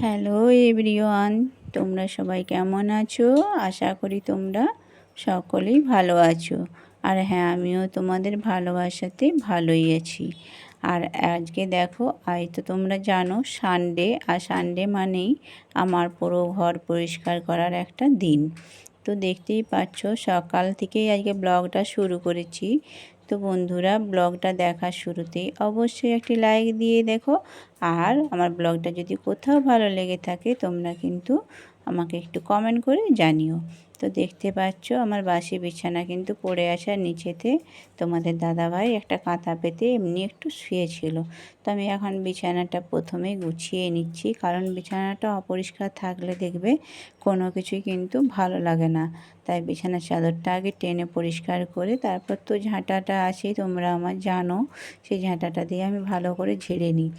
Hello everyone তোমরা সবাই কেমন আছো? আশা করি তোমরা সকলেই ভালো আছো। আর হ্যাঁ আমিও তোমাদের ভালোবাসাতে ভালোই আছি। আর আজকে দেখো, আজ তো তোমরা জানো সানডে আর সানডে মানেই আমার পুরো ঘর পরিষ্কার করার একটা দিন। তো দেখতেই পাচ্ছ, সকাল থেকেই আজকে ব্লগটা শুরু করেছি। তো বন্ধুরা, ব্লগটা দেখার শুরুতেই অবশ্যই একটি লাইক দিয়ে দেখো আর আমার ব্লগটা যদি কোথাও ভালো লেগে থাকে, তোমরা কিন্তু আমাকে একটু কমেন্ট করে জানিও। তো দেখতে পাচ্ছ আমার বাসি বিছানা কিন্তু পড়ে আসার নিচেতে তোমাদের দাদাভাই একটা কাঁথা পেতে এমনি একটু শুয়েছিল। তো আমি এখন বিছানাটা প্রথমে গুছিয়ে নিচ্ছি, কারণ বিছানাটা অপরিষ্কার থাকলে দেখবে কোনো কিছুই কিন্তু ভালো লাগে না। তাই বিছানার চাদরটা আগে টেনে পরিষ্কার করে তারপর তো ঝাঁটাটা আছে, তোমরা আমার জানো, সেই ঝাঁটাটা দিয়ে আমি ভালো করে ঝেড়ে নিই।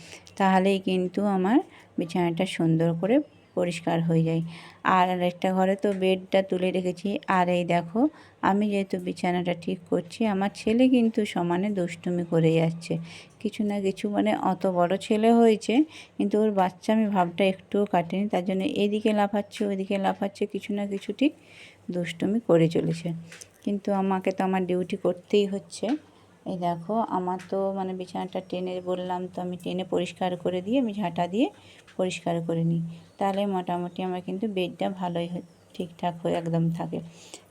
তাহলেই কিন্তু আমার বিছানাটা সুন্দর করে পরিষ্কার হয়ে যায়। আর একটা ঘরে তো বেডটা তুলে রেখেছি। আর এই দেখো, আমি যেহেতু বিছানাটা ঠিক করছি, আমার ছেলে কিন্তু সমানে দুষ্টুমি করে যাচ্ছে। কিছু না কিছু মানে অত বড় ছেলে হয়েছে, কিন্তু ওর বাচ্চা আমি ভাবটা একটুও কাটেনি। তার জন্য এদিকে লাফাচ্ছে, ওদিকে লাফাচ্ছে, কিছু না কিছু ঠিক দুষ্টুমি করে চলেছে। কিন্তু আমাকে তো আমার ডিউটি করতেই হচ্ছে। এই দেখো, আমার তো মানে বিছানাটা টেনে বললাম তো আমি টেনে পরিষ্কার করে দিয়ে আমি ঝাঁটা দিয়ে পরিষ্কার করে নিই। তাহলে মোটামুটি আমার কিন্তু বেডটা ভালোই ঠিকঠাক হয়ে একদম থাকে।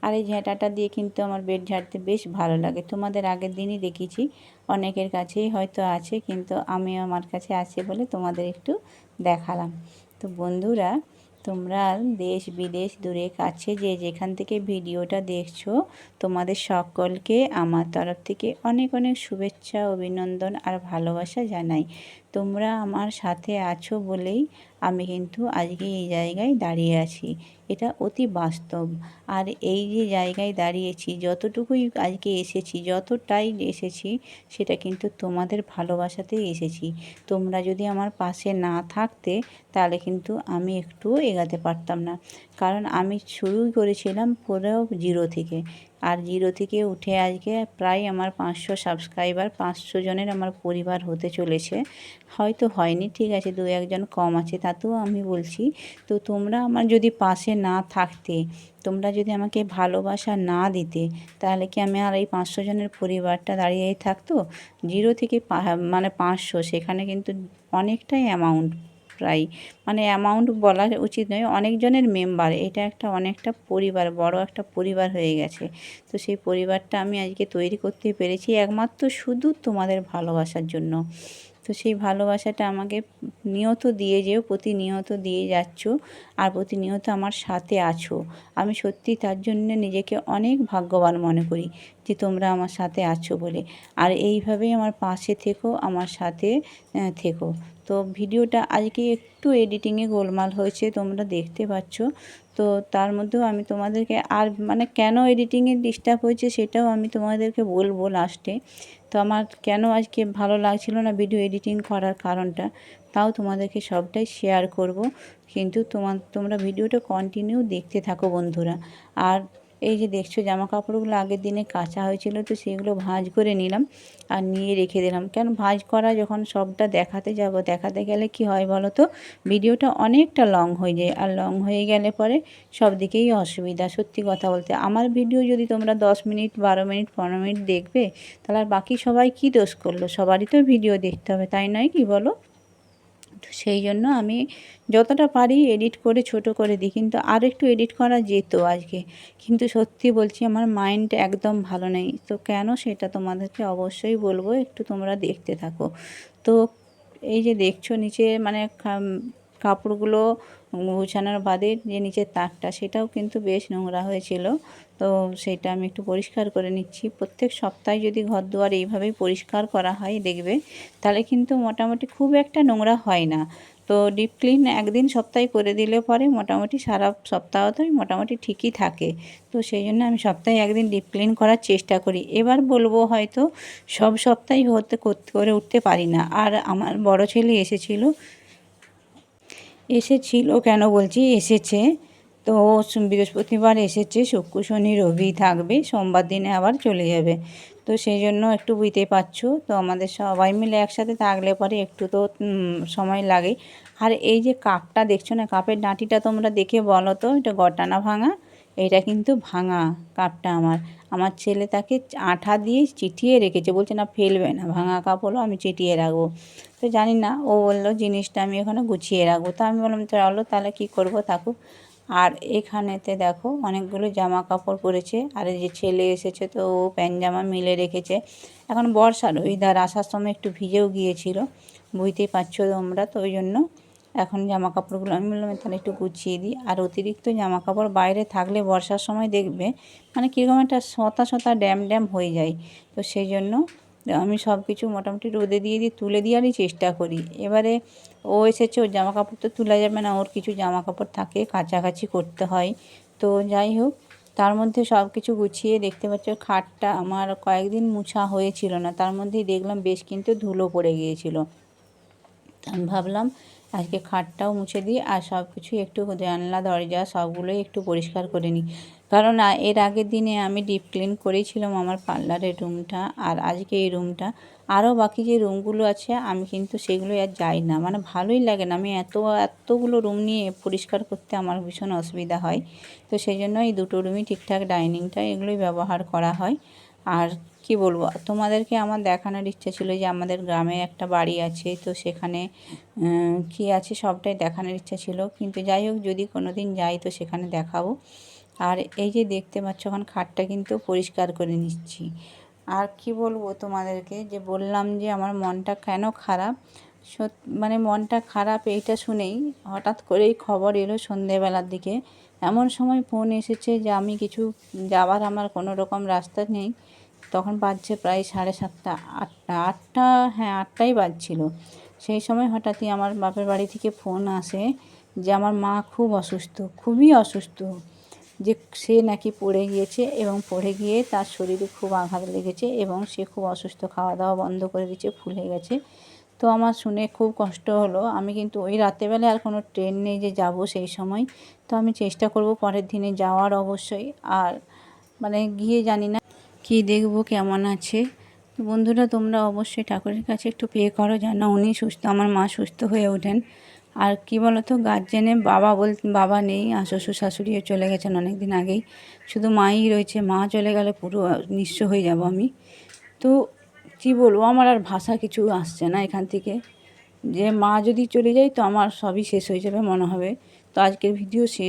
আর এই ঝাঁটাটা দিয়ে কিন্তু আমার বেড ঝাড়তে বেশ ভালো লাগে। তোমাদের আগের দিনই দেখেছি, অনেকের কাছেই হয়তো আছে, কিন্তু আমি আমার কাছে আছে বলে তোমাদের একটু দেখালাম। তো বন্ধুরা তোমরা দেশ বিদেশ দূরে কাছে যে যেখান থেকে ভিডিওটা দেখছ, তোমাদের সকলকে আমার তরফ থেকে অনেক অনেক শুভেচ্ছা, অভিনন্দন আর ভালোবাসা জানাই। তোমরা আমার সাথে আছো বলেই আমি কিন্তু আজকে এই জায়গায় দাঁড়িয়ে আছি। এটা অতি বাস্তব। আর এই যে জায়গায় দাঁড়িয়েছি, যতটুকুই আজকে এসেছি, যতটাই এসেছি, সেটা কিন্তু তোমাদের ভালোবাসাতেই এসেছি। তোমরা যদি আমার পাশে না থাকতে, তাহলে কিন্তু আমি একটু এগাতে পারতাম না। কারণ আমি শুরু করেছিলাম পুরো জিরো থেকে। আর জিরো থেকে উঠে আজকে প্রায় আমার পাঁচশো সাবস্ক্রাইবার পাঁচশো জনের আমার পরিবার হতে চলেছে। হয়তো হয়নি, ঠিক আছে, দু একজন কম আছে, তাতেও আমি বলছি। তো তোমরা আমার যদি পাশে না থাকতে, তোমরা যদি আমাকে ভালোবাসা না দিতে, তাহলে কি আমি আর এই পাঁচশো জনের পরিবারটা দাঁড়িয়েই থাকতো? জিরো থেকে মানে পাঁচশো, সেখানে কিন্তু অনেকটাই অ্যামাউন্ট প্রায় মানে অ্যামাউন্ট বলা উচিত নয়, অনেকজনের মেম্বার এটা একটা অনেকটা পরিবার, বড় একটা পরিবার হয়ে গেছে। তো সেই পরিবারটা আমি আজকে তৈরি করতে পেরেছি একমাত্র শুধু তোমাদের ভালোবাসার জন্য। তো সেই ভালোবাসাটা আমাকে নিয়ত দিয়ে যেও, প্রতিনিয়ত দিয়ে যাচ্ছ আর প্রতিনিয়ত আমার সাথে আছো। আমি সত্যি তার জন্য নিজেকে অনেক ভাগ্যবান মনে করি যে তোমরা আমার সাথে আছো বলে। আর এইভাবেই আমার পাশে থেকো, আমার সাথে থেকো। তো ভিডিওটা আজকে একটু এডিটিংয়ে গোলমাল হয়েছে, তোমরা দেখতে পাচ্ছ। তো তার মধ্যেও আমি তোমাদেরকে আর মানে কেন এডিটিংয়ে ডিস্টার্ব হয়েছে সেটাও আমি তোমাদেরকে বলব লাস্টে তো আমার কেন আজকে ভালো লাগছিল না ভিডিও এডিটিং করার কারণটা, তাও তোমাদেরকে সবটাই শেয়ার করব। কিন্তু তোমার তোমরা ভিডিওটা কন্টিনিউ দেখতে থাকো বন্ধুরা। আর এই যে দেখছ জামা কাপড়গুলো আগের দিনে কাঁচা হয়েছিল, তো সেগুলো ভাঁজ করে নিলাম আর নিয়ে রেখে দিলাম। কেন ভাঁজ করা যখন সবটা দেখাতে যাব, দেখাতে গেলে কি হয় বলো তো? ভিডিওটা অনেকটা লং হয়ে যায়, আর লং হয়ে গেলে পরে সব দিকেই অসুবিধা। সত্যি কথা বলতে, আমার ভিডিও যদি তোমরা দশ মিনিট, বারো মিনিট, পনেরো মিনিট দেখবে, তাহলে আর বাকি সবাই কি দোষ করল? সবারই তো ভিডিও দেখতে হবে, তাই নয় কি বলো? সেই জন্য আমি যতটা পারি এডিট করে ছোট করে দিই। কিন্তু আর একটু এডিট করা যেত আজকে। কিন্তু সত্যি বলছি আমার মাইন্ড একদম ভালো নেই। তো কেন সেটা তোমাদেরকে অবশ্যই বলব। একটু তোমরা দেখতে থাকো। তো এই যে দেখছ নিচে মানে কাপড়গুলো গুছানোর বাদে যে নিচের তাকটা সেটাও কিন্তু বেশ নোংরা হয়েছিল। তো সেটা আমি একটু পরিষ্কার করে নিচ্ছি। প্রত্যেক সপ্তাহে যদি ঘর দুয়ার এইভাবেই পরিষ্কার করা হয় দেখবে, তাহলে কিন্তু মোটামুটি খুব একটা নোংরা হয় না। তো ডিপ ক্লিন একদিন সপ্তাহে করে দিলে পরে মোটামুটি সারা সপ্তাহ সপ্তাহতেই মোটামুটি ঠিকই থাকে। তো সেই জন্য আমি সপ্তাহে একদিন ডিপ ক্লিন করার চেষ্টা করি। এবার বলব হয়তো সব সপ্তাহে হতে, করতে, করে উঠতে পারি না। আর আমার বড় ছেলে এসেছিল এসেছিল কেন বলছি? এসেছে। তো বৃহস্পতিবার এসেছে, শুক্র, শনি, রবি থাকবে, সোমবার দিনে আবার চলে যাবে। তো সেই জন্য একটু বুঝতে পারছ, তো আমাদের সবাই মিলে একসাথে থাকলে পরে একটু তো সময় লাগে। আর এই যে কাপটা দেখছ না, কাপের ডাঁটিটা তোমরা দেখে বলো তো, এটা গটানা ভাঙা? এটা কিন্তু ভাঙা কাপটা আমার। আমার ছেলে তাকে আঠা দিয়ে চিটিয়ে রেখেছে। বলছে, না, ফেলবে না, ভাঙা কাপ হলো, আমি চিটিয়ে রাখব। তো জানি না, ও বলল, জিনিসটা আমি ওখানে গুছিয়ে রাখব। তো আমি বললাম চলো, তাহলে কী করব, থাকুক। আর এখানেতে দেখো, অনেকগুলো জামা কাপড় পরেছে। আর যে ছেলে এসেছে, তো ও প্যান্ট জামা মিলে রেখেছে। এখন বর্ষার ওইদার আসার সময় একটু ভিজেও গিয়েছিল। বুঝতেই পারছ তোমরা, তো ওই জন্য এখন জামা কাপড়গুলো আমি বললাম তাহলে একটু গুছিয়ে দিই। আর অতিরিক্ত জামা কাপড় বাইরে থাকলে বর্ষার সময় দেখবে মানে কীরকম একটা সতা সতা ড্যাম ড্যাম হয়ে যায়। তো সেই জন্য আমি সব কিছু মোটামুটি রোদে দিয়ে দিয়ে তুলে দেওয়ারই চেষ্টা করি। এবারে ও এসেছে, ওর জামা কাপড় তো তোলা যাবে না, ওর কিছু জামা কাপড় থাকে কাছাকাছি করতে হয়। তো যাই হোক, তার মধ্যে সব কিছু গুছিয়ে দেখতে পাচ্ছ, খাটটা আমার কয়েকদিন মুছা হয়েছিল না, তার মধ্যেই দেখলাম বেশ কিন্তু ধুলো পড়ে গিয়েছিল। আমি ভাবলাম আজকে খাটটাও মুছে দিই আর সব কিছু একটু জানলা, দরজা সবগুলোই একটু পরিষ্কার করে নিই। কারণ এর আগের দিনে আমি ডিপ ক্লিন করেছিলাম আমার পার্লারের রুমটা আর আজকে এই রুমটা আরও বাকি যে রুমগুলো আছে, আমি কিন্তু সেগুলো আর যাই না। মানে ভালোই লাগে না। আমি এত, এতগুলো রুম নিয়ে পরিষ্কার করতে আমার ভীষণ অসুবিধা হয়। তো সেই জন্য এই দুটো রুমই ঠিকঠাক ডাইনিংটা এগুলোই ব্যবহার করা হয়। আর কি বলব, তোমাদেরকে আমার দেখানোর ইচ্ছা ছিল যে আমাদের গ্রামে একটা বাড়ি আছে, তো সেখানে কি আছে সবটাই দেখানোর ইচ্ছা ছিল। কিন্তু যাই হোক, যদি কোনো দিন যাই তো সেখানে দেখাবো। আর এই যে দেখতে পাচ্ছ, এখন খাটটা কিন্তু পরিষ্কার করে নিচ্ছি। আর কি বলব তোমাদেরকে, যে বললাম যে আমার মনটা কেন খারাপ? মানে মনটা খারাপ এইটা শুনেই হঠাৎ করেই খবর এলো সন্ধেবেলার দিকে এমন সময় ফোন এসেছে যে আমি কিছু যাওয়ার আমার কোনো রকম রাস্তা নেই। তখন বাজছে প্রায় সাড়ে সাতটা, আটটা আটটা হ্যাঁ আটটাই বাজছিল। সেই সময় হঠাৎই আমার বাপের বাড়ি থেকে ফোন আসে যে আমার মা খুব অসুস্থ, খুবই অসুস্থ, যে সে নাকি পড়ে গিয়েছে এবং পড়ে গিয়ে তার শরীরে খুব আঘাত লেগেছে এবং সে খুব অসুস্থ, খাওয়া দাওয়া বন্ধ করে দিয়েছে, ফুলে গেছে। তো আমার শুনে খুব কষ্ট হলো। আমি কিন্তু ওই রাতেবেলা আর কোনো ট্রেন নেই যে যাব সেই সময়। তো আমি চেষ্টা করব পরের দিনে যাওয়ার অবশ্যই। আর মানে গিয়ে জানি না কি দেখব, কেমন আছে। বন্ধুরা, তোমরা অবশ্যই ঠাকুরের কাছে একটু পে করো যেন উনি সুস্থ, আমার মা সুস্থ হয়ে ওঠেন। আর কি বলতো গার্জেনে বাবা বল, বাবা নেই, আর শ্বশুর শাশুড়িও চলে গেছেন অনেক দিন আগেই। শুধু মাই রয়েছে, মা চলে গেলে পুরো নিঃস্ব হয়ে যাব আমি। তো কী বলব? আমার আর ভাষা কিছু আসছে না এখান থেকে। যে মা যদি চলে যায় তো আমার সবই শেষ হয়ে যাবে মনে হবে। তো আজকের ভিডিও শেষ।